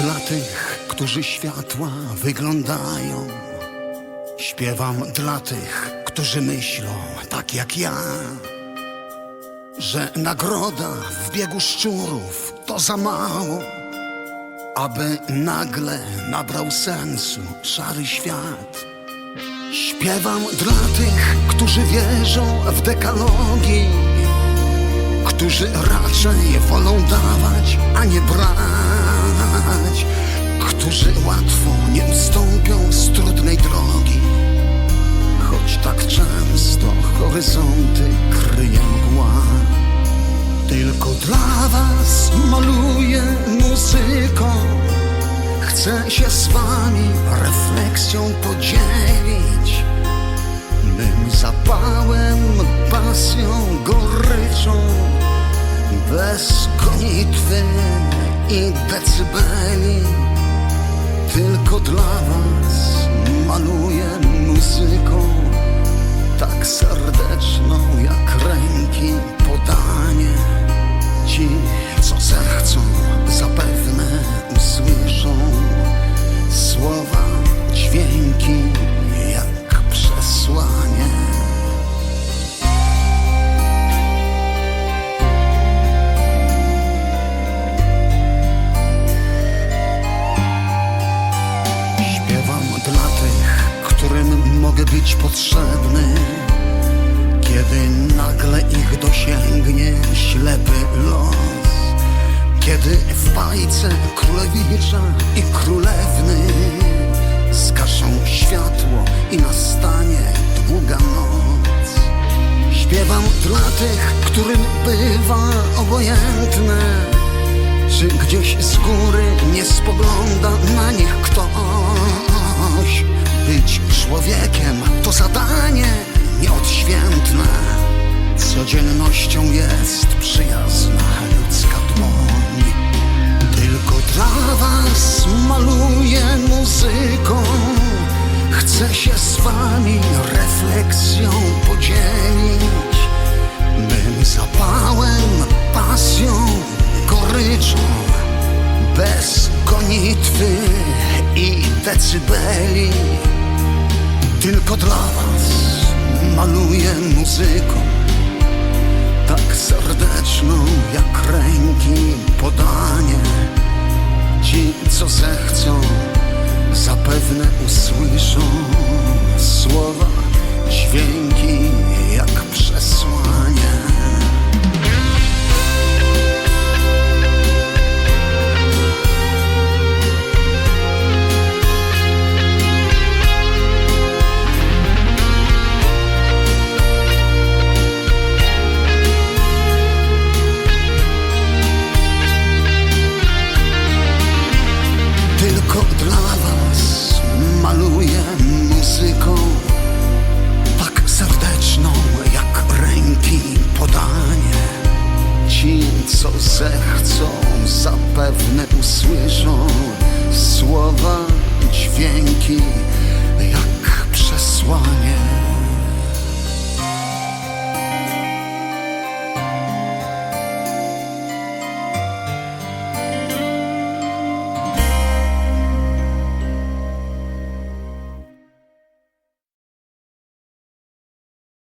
dla tych, którzy światła wyglądają. Śpiewam dla tych, którzy myślą tak jak ja, że nagroda w biegu szczurów to za mało, aby nagle nabrał sensu szary świat. Śpiewam dla tych, którzy wierzą w dekalogii, którzy raczej wolą dawać, horyzonty kryje mgła. Tylko dla was maluję muzyką, chcę się z wami refleksją podzielić. Mym zapałem, pasją, goryczą Bez gonitwy i decybeli Tylko dla was maluję muzyką mogę być potrzebny. Kiedy nagle ich dosięgnie ślepy los Kiedy w bajce królewicza i królewny Zgaszą światło i nastanie długa noc. Śpiewam dla tych, którym bywa obojętne Czy gdzieś z góry nie spogląda na nich ktoś. Być człowiekiem to zadanie nieodświętne. Codziennością jest przyjazna ludzka dłoń. Tylko dla was maluję muzyką. Chcę się z wami refleksją podzielić Mym zapałem, pasją, goryczą Bez gonitwy i decybeli Tylko dla was maluję muzyką Tak serdeczną jak ręki podanie Dla was maluję